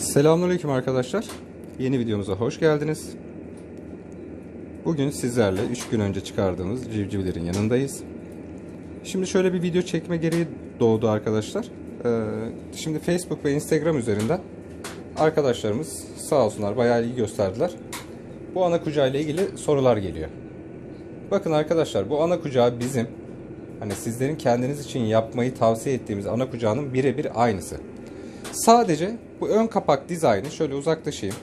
Selamünaleyküm arkadaşlar. Yeni videomuza hoş geldiniz. Bugün sizlerle 3 gün önce çıkardığımız civcivlerin yanındayız. Şimdi şöyle bir video çekme gereği doğdu arkadaşlar. Ee, şimdi Facebook ve Instagram üzerinden arkadaşlarımız sağ olsunlar bayağı ilgi gösterdiler. Bu ana kucağı ile ilgili sorular geliyor. Bakın arkadaşlar bu ana kucağı bizim hani sizlerin kendiniz için yapmayı tavsiye ettiğimiz ana kucağının birebir aynısı. Sadece bu ön kapak dizaynı şöyle uzaklaşayım.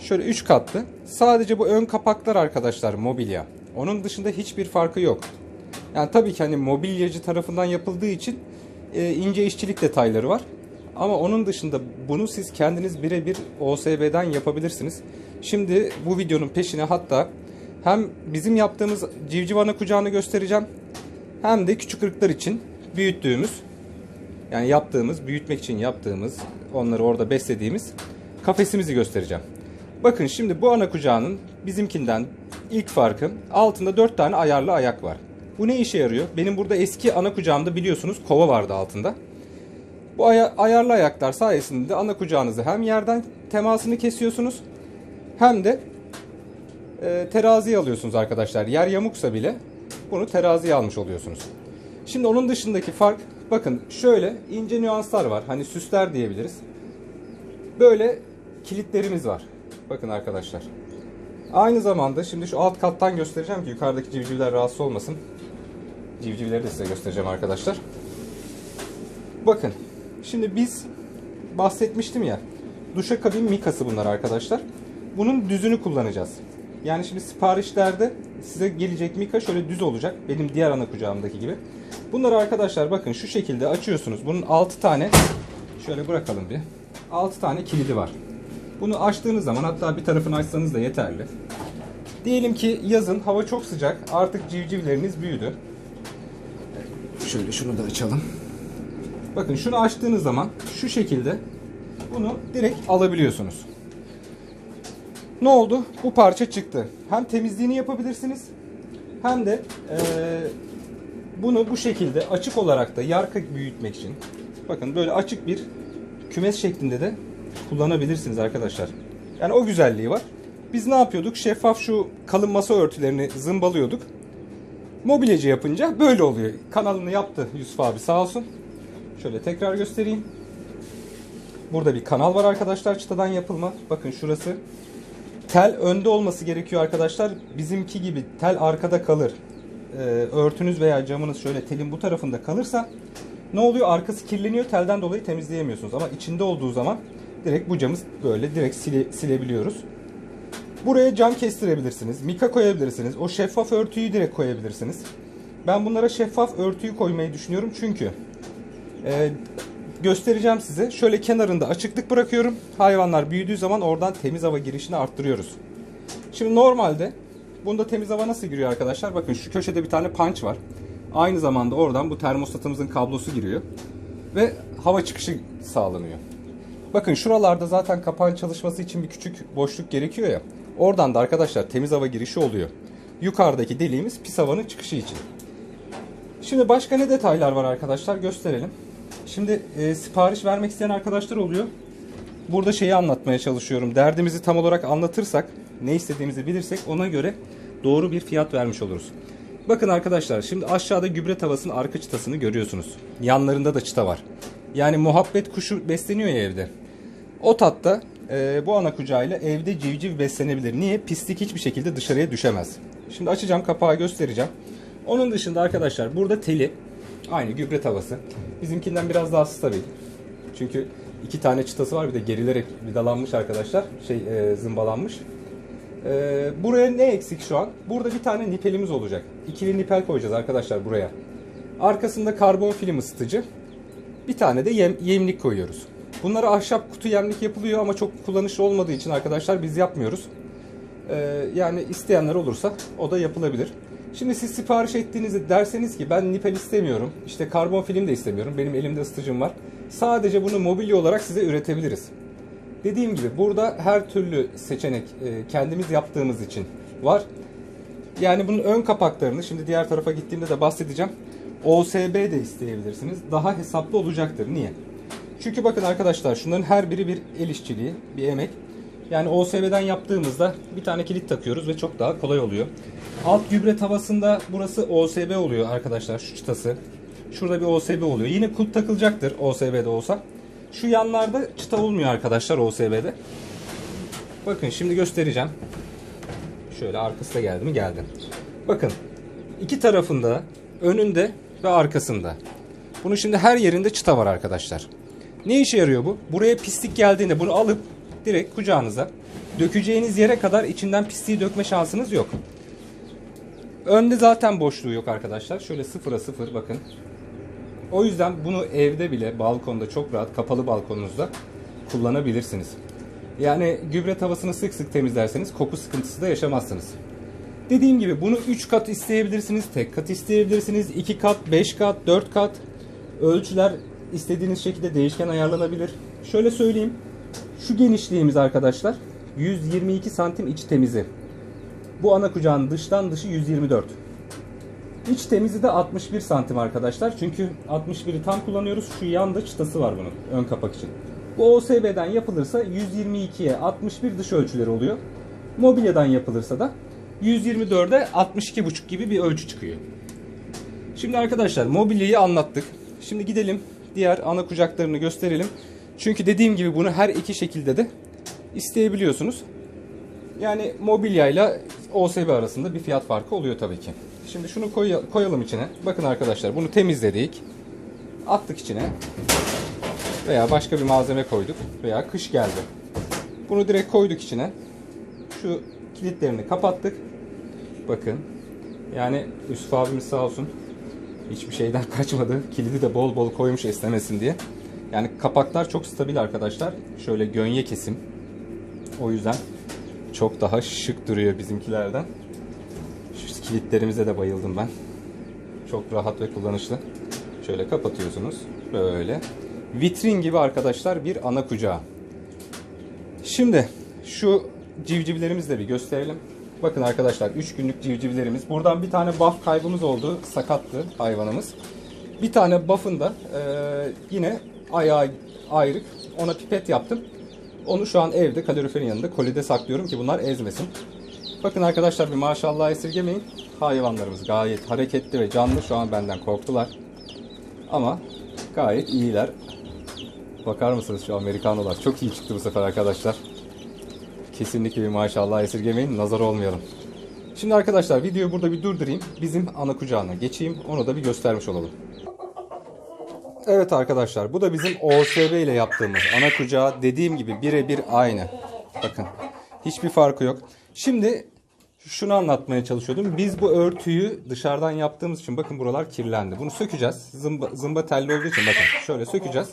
Şöyle 3 katlı. Sadece bu ön kapaklar arkadaşlar mobilya. Onun dışında hiçbir farkı yok. Yani tabii ki hani mobilyacı tarafından yapıldığı için e, ince işçilik detayları var. Ama onun dışında bunu siz kendiniz birebir OSB'den yapabilirsiniz. Şimdi bu videonun peşine hatta hem bizim yaptığımız civciv ana kucağını göstereceğim. Hem de küçük ırklar için büyüttüğümüz yani yaptığımız, büyütmek için yaptığımız, onları orada beslediğimiz kafesimizi göstereceğim. Bakın şimdi bu ana kucağının bizimkinden ilk farkı altında 4 tane ayarlı ayak var. Bu ne işe yarıyor? Benim burada eski ana kucağımda biliyorsunuz kova vardı altında. Bu aya- ayarlı ayaklar sayesinde ana kucağınızı hem yerden temasını kesiyorsunuz hem de e, teraziye alıyorsunuz arkadaşlar. Yer yamuksa bile bunu teraziye almış oluyorsunuz. Şimdi onun dışındaki fark bakın şöyle ince nüanslar var. Hani süsler diyebiliriz. Böyle kilitlerimiz var. Bakın arkadaşlar. Aynı zamanda şimdi şu alt kattan göstereceğim ki yukarıdaki civcivler rahatsız olmasın. Civcivleri de size göstereceğim arkadaşlar. Bakın. Şimdi biz bahsetmiştim ya. Duşakabin mikası bunlar arkadaşlar. Bunun düzünü kullanacağız. Yani şimdi siparişlerde size gelecek mika şöyle düz olacak. Benim diğer ana kucağımdaki gibi. Bunları arkadaşlar bakın şu şekilde açıyorsunuz. Bunun 6 tane şöyle bırakalım bir. 6 tane kilidi var. Bunu açtığınız zaman hatta bir tarafını açsanız da yeterli. Diyelim ki yazın hava çok sıcak. Artık civcivleriniz büyüdü. Şöyle şunu da açalım. Bakın şunu açtığınız zaman şu şekilde bunu direkt alabiliyorsunuz. Ne oldu? Bu parça çıktı. Hem temizliğini yapabilirsiniz hem de eee, bunu bu şekilde açık olarak da yarka büyütmek için bakın böyle açık bir kümes şeklinde de kullanabilirsiniz arkadaşlar. Yani o güzelliği var. Biz ne yapıyorduk? Şeffaf şu kalın masa örtülerini zımbalıyorduk. Mobilyacı yapınca böyle oluyor. Kanalını yaptı Yusuf abi sağ olsun. Şöyle tekrar göstereyim. Burada bir kanal var arkadaşlar çıtadan yapılma. Bakın şurası. Tel önde olması gerekiyor arkadaşlar. Bizimki gibi tel arkada kalır. Ee, örtünüz veya camınız şöyle telin bu tarafında kalırsa ne oluyor? Arkası kirleniyor. Telden dolayı temizleyemiyorsunuz. Ama içinde olduğu zaman direkt bu camı böyle direkt sile- silebiliyoruz. Buraya cam kestirebilirsiniz. Mika koyabilirsiniz. O şeffaf örtüyü direkt koyabilirsiniz. Ben bunlara şeffaf örtüyü koymayı düşünüyorum çünkü e, göstereceğim size. Şöyle kenarında açıklık bırakıyorum. Hayvanlar büyüdüğü zaman oradan temiz hava girişini arttırıyoruz. Şimdi normalde bunda temiz hava nasıl giriyor arkadaşlar? Bakın şu köşede bir tane punch var. Aynı zamanda oradan bu termostatımızın kablosu giriyor. Ve hava çıkışı sağlanıyor. Bakın şuralarda zaten kapağın çalışması için bir küçük boşluk gerekiyor ya. Oradan da arkadaşlar temiz hava girişi oluyor. Yukarıdaki deliğimiz pis havanın çıkışı için. Şimdi başka ne detaylar var arkadaşlar gösterelim. Şimdi e, sipariş vermek isteyen arkadaşlar oluyor. Burada şeyi anlatmaya çalışıyorum. Derdimizi tam olarak anlatırsak, ne istediğimizi bilirsek ona göre doğru bir fiyat vermiş oluruz. Bakın arkadaşlar şimdi aşağıda gübre tavasının arka çıtasını görüyorsunuz. Yanlarında da çıta var. Yani muhabbet kuşu besleniyor ya evde. O tatta e, bu ana kucağıyla evde civciv beslenebilir. Niye? Pislik hiçbir şekilde dışarıya düşemez. Şimdi açacağım kapağı göstereceğim. Onun dışında arkadaşlar burada teli aynı gübre tavası. Bizimkinden biraz daha stabil. Çünkü iki tane çıtası var bir de gerilerek vidalanmış arkadaşlar. Şey e, zımbalanmış. E, buraya ne eksik şu an? Burada bir tane nipelimiz olacak. İkili nipel koyacağız arkadaşlar buraya. Arkasında karbon film ısıtıcı. Bir tane de yem, yemlik koyuyoruz. Bunlara ahşap kutu yemlik yapılıyor ama çok kullanışlı olmadığı için arkadaşlar biz yapmıyoruz. Ee, yani isteyenler olursa o da yapılabilir. Şimdi siz sipariş ettiğinizde derseniz ki ben nipel istemiyorum, işte karbon film de istemiyorum, benim elimde ısıtıcım var. Sadece bunu mobilya olarak size üretebiliriz. Dediğim gibi burada her türlü seçenek e, kendimiz yaptığımız için var. Yani bunun ön kapaklarını şimdi diğer tarafa gittiğimde de bahsedeceğim. OSB de isteyebilirsiniz. Daha hesaplı olacaktır. Niye? Çünkü bakın arkadaşlar şunların her biri bir el işçiliği, bir emek. Yani OSB'den yaptığımızda bir tane kilit takıyoruz ve çok daha kolay oluyor. Alt gübre tavasında burası OSB oluyor arkadaşlar şu çıtası. Şurada bir OSB oluyor. Yine kulp takılacaktır OSB'de olsa. Şu yanlarda çıta olmuyor arkadaşlar OSB'de. Bakın şimdi göstereceğim. Şöyle arkası da geldi mi? Geldi. Bakın iki tarafında, önünde ve arkasında. Bunun şimdi her yerinde çıta var arkadaşlar. Ne işe yarıyor bu? Buraya pislik geldiğinde bunu alıp direkt kucağınıza dökeceğiniz yere kadar içinden pisliği dökme şansınız yok. Önde zaten boşluğu yok arkadaşlar. Şöyle sıfıra sıfır bakın. O yüzden bunu evde bile balkonda çok rahat kapalı balkonunuzda kullanabilirsiniz. Yani gübre tavasını sık sık temizlerseniz koku sıkıntısı da yaşamazsınız. Dediğim gibi bunu 3 kat isteyebilirsiniz, tek kat isteyebilirsiniz, 2 kat, 5 kat, 4 kat. Ölçüler istediğiniz şekilde değişken ayarlanabilir. Şöyle söyleyeyim. Şu genişliğimiz arkadaşlar 122 santim iç temizi. Bu ana kucağın dıştan dışı 124. İç temizi de 61 santim arkadaşlar. Çünkü 61'i tam kullanıyoruz. Şu yanda çıtası var bunun ön kapak için. Bu OSB'den yapılırsa 122'ye 61 dış ölçüleri oluyor. Mobilyadan yapılırsa da 124'e 62,5 gibi bir ölçü çıkıyor. Şimdi arkadaşlar mobilyayı anlattık. Şimdi gidelim diğer ana kucaklarını gösterelim. Çünkü dediğim gibi bunu her iki şekilde de isteyebiliyorsunuz. Yani mobilyayla OSB arasında bir fiyat farkı oluyor tabii ki. Şimdi şunu koy- koyalım içine. Bakın arkadaşlar bunu temizledik. Attık içine. Veya başka bir malzeme koyduk. Veya kış geldi. Bunu direkt koyduk içine. Şu kilitlerini kapattık. Bakın. Yani Yusuf abimiz sağ olsun. Hiçbir şeyden kaçmadı. Kilidi de bol bol koymuş esnemesin diye. Yani kapaklar çok stabil arkadaşlar. Şöyle gönye kesim. O yüzden çok daha şık duruyor bizimkilerden. Şu kilitlerimize de bayıldım ben. Çok rahat ve kullanışlı. Şöyle kapatıyorsunuz. Böyle. Vitrin gibi arkadaşlar bir ana kucağı. Şimdi şu civcivlerimizi de bir gösterelim. Bakın arkadaşlar 3 günlük civcivlerimiz. Buradan bir tane buff kaybımız oldu. Sakattı hayvanımız. Bir tane buff'ın da eee, yine ayağı ayrık. Ona pipet yaptım. Onu şu an evde kaloriferin yanında kolide saklıyorum ki bunlar ezmesin. Bakın arkadaşlar bir maşallah esirgemeyin. Hayvanlarımız gayet hareketli ve canlı. Şu an benden korktular. Ama gayet iyiler. Bakar mısınız şu Amerikanolar? Çok iyi çıktı bu sefer arkadaşlar. Kesinlikle bir maşallah esirgemeyin. Nazar olmayalım. Şimdi arkadaşlar videoyu burada bir durdurayım. Bizim ana kucağına geçeyim. Onu da bir göstermiş olalım. Evet arkadaşlar bu da bizim OSB ile yaptığımız ana kucağı dediğim gibi birebir aynı. Bakın hiçbir farkı yok. Şimdi şunu anlatmaya çalışıyordum. Biz bu örtüyü dışarıdan yaptığımız için bakın buralar kirlendi. Bunu sökeceğiz. Zımba, zımba telli olduğu için bakın şöyle sökeceğiz.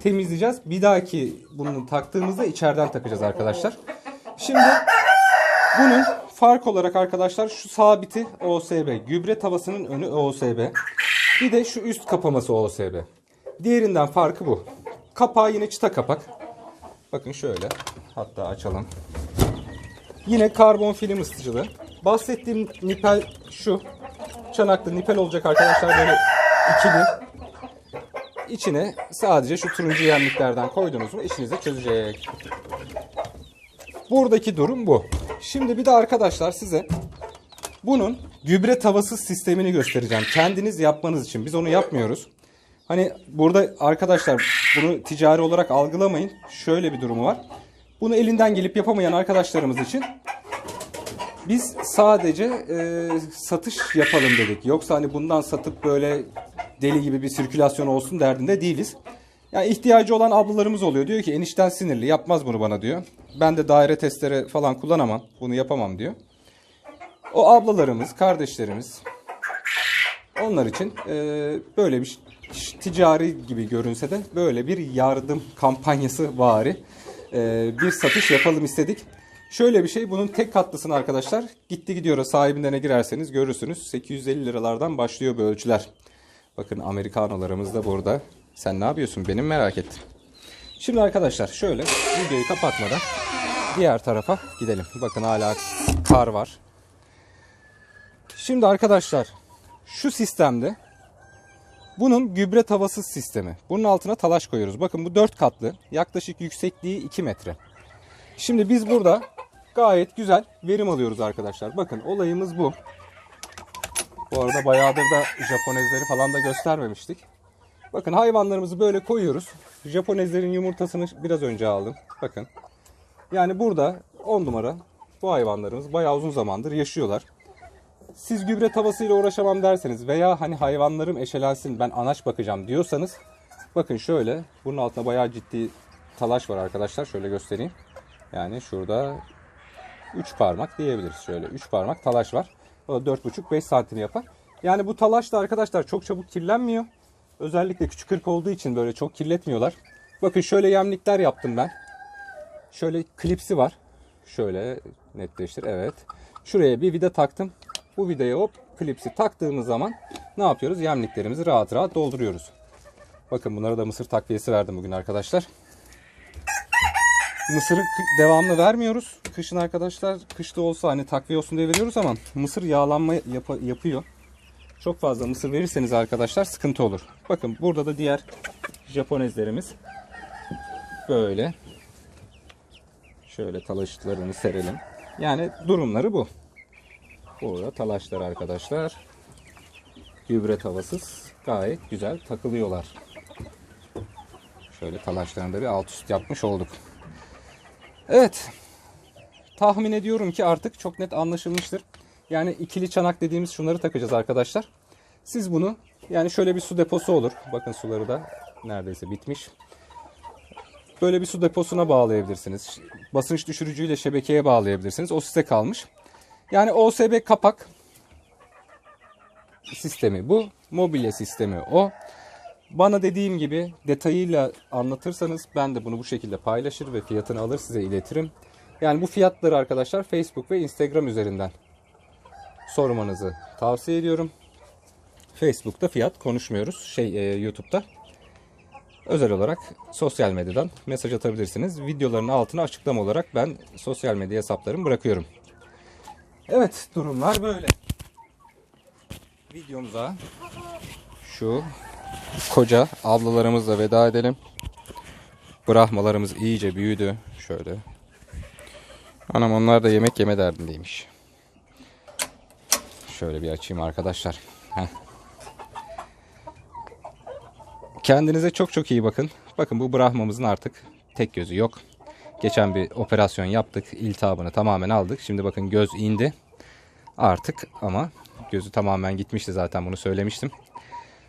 Temizleyeceğiz. Bir dahaki bunu taktığımızda içeriden takacağız arkadaşlar. Şimdi bunun fark olarak arkadaşlar şu sabiti OSB. Gübre tavasının önü OSB. Bir de şu üst kapaması OSB. Diğerinden farkı bu. Kapağı yine çıta kapak. Bakın şöyle. Hatta açalım. Yine karbon film ısıtıcılı. Bahsettiğim nipel şu. Çanaklı nipel olacak arkadaşlar böyle ikili. İçine sadece şu turuncu yemliklerden koydunuz mu işinizi çözecek. Buradaki durum bu. Şimdi bir de arkadaşlar size bunun gübre tavasız sistemini göstereceğim. Kendiniz yapmanız için. Biz onu yapmıyoruz. Hani burada arkadaşlar bunu ticari olarak algılamayın. Şöyle bir durumu var. Bunu elinden gelip yapamayan arkadaşlarımız için biz sadece e, satış yapalım dedik. Yoksa hani bundan satıp böyle deli gibi bir sirkülasyon olsun derdinde değiliz. Yani ihtiyacı olan ablalarımız oluyor. Diyor ki enişten sinirli yapmaz bunu bana diyor. Ben de daire testere falan kullanamam. Bunu yapamam diyor. O ablalarımız, kardeşlerimiz onlar için e, böyle bir ş- ticari gibi görünse de böyle bir yardım kampanyası vari e, bir satış yapalım istedik. Şöyle bir şey bunun tek katlısını arkadaşlar gitti gidiyor sahibinden girerseniz görürsünüz 850 liralardan başlıyor bu ölçüler. Bakın Amerikanolarımız da burada. Sen ne yapıyorsun benim merak ettim. Şimdi arkadaşlar şöyle videoyu kapatmadan diğer tarafa gidelim. Bakın hala kar var. Şimdi arkadaşlar şu sistemde Bunun gübre tavasız sistemi. Bunun altına talaş koyuyoruz. Bakın bu 4 katlı. Yaklaşık yüksekliği 2 metre. Şimdi biz burada gayet güzel verim alıyoruz arkadaşlar. Bakın olayımız bu. Bu arada bayağıdır da Japonezleri falan da göstermemiştik. Bakın hayvanlarımızı böyle koyuyoruz. Japonezlerin yumurtasını biraz önce aldım. Bakın. Yani burada 10 numara bu hayvanlarımız bayağı uzun zamandır yaşıyorlar. Siz gübre tavasıyla uğraşamam derseniz veya hani hayvanlarım eşelensin ben anaç bakacağım diyorsanız bakın şöyle bunun altında bayağı ciddi talaş var arkadaşlar. Şöyle göstereyim. Yani şurada 3 parmak diyebiliriz. Şöyle 3 parmak talaş var. O da 4,5-5 santim yapar. Yani bu talaş da arkadaşlar çok çabuk kirlenmiyor. Özellikle küçük ırk olduğu için böyle çok kirletmiyorlar. Bakın şöyle yemlikler yaptım ben. Şöyle klipsi var. Şöyle netleştir. Evet. Şuraya bir vida taktım. Bu vidaya hop klipsi taktığımız zaman ne yapıyoruz? Yemliklerimizi rahat rahat dolduruyoruz. Bakın bunlara da mısır takviyesi verdim bugün arkadaşlar. Mısırı devamlı vermiyoruz. Kışın arkadaşlar kışta olsa hani takviye olsun diye veriyoruz ama mısır yağlanma yapa- yapıyor. Çok fazla mısır verirseniz arkadaşlar sıkıntı olur. Bakın burada da diğer Japonezlerimiz böyle. Şöyle talaşlarını serelim. Yani durumları bu. Burada talaşlar arkadaşlar. Gübre tavasız gayet güzel takılıyorlar. Şöyle talaşlarını da bir alt üst yapmış olduk. Evet. Tahmin ediyorum ki artık çok net anlaşılmıştır. Yani ikili çanak dediğimiz şunları takacağız arkadaşlar. Siz bunu yani şöyle bir su deposu olur. Bakın suları da neredeyse bitmiş. Böyle bir su deposuna bağlayabilirsiniz. Basınç düşürücüyle şebekeye bağlayabilirsiniz. O size kalmış. Yani OSB kapak sistemi bu. Mobilya sistemi o. Bana dediğim gibi detayıyla anlatırsanız ben de bunu bu şekilde paylaşır ve fiyatını alır size iletirim. Yani bu fiyatları arkadaşlar Facebook ve Instagram üzerinden sormanızı tavsiye ediyorum. Facebook'ta fiyat konuşmuyoruz. Şey e, YouTube'da. Özel olarak sosyal medyadan mesaj atabilirsiniz. Videoların altına açıklama olarak ben sosyal medya hesaplarımı bırakıyorum. Evet durumlar böyle. Videomuza şu koca ablalarımızla veda edelim. Brahmalarımız iyice büyüdü. Şöyle. Anam onlar da yemek yeme derdindeymiş. Şöyle bir açayım arkadaşlar. Heh. Kendinize çok çok iyi bakın. Bakın bu Brahmamızın artık tek gözü yok. Geçen bir operasyon yaptık. İltihabını tamamen aldık. Şimdi bakın göz indi. Artık ama gözü tamamen gitmişti zaten bunu söylemiştim.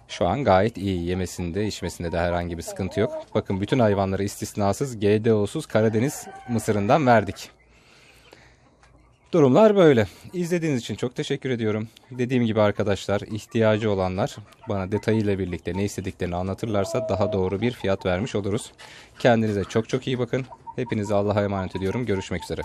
Şu an gayet iyi. Yemesinde, içmesinde de herhangi bir sıkıntı yok. Bakın bütün hayvanları istisnasız GDO'suz Karadeniz mısırından verdik. Durumlar böyle. İzlediğiniz için çok teşekkür ediyorum. Dediğim gibi arkadaşlar ihtiyacı olanlar bana detayıyla birlikte ne istediklerini anlatırlarsa daha doğru bir fiyat vermiş oluruz. Kendinize çok çok iyi bakın. Hepinizi Allah'a emanet ediyorum. Görüşmek üzere.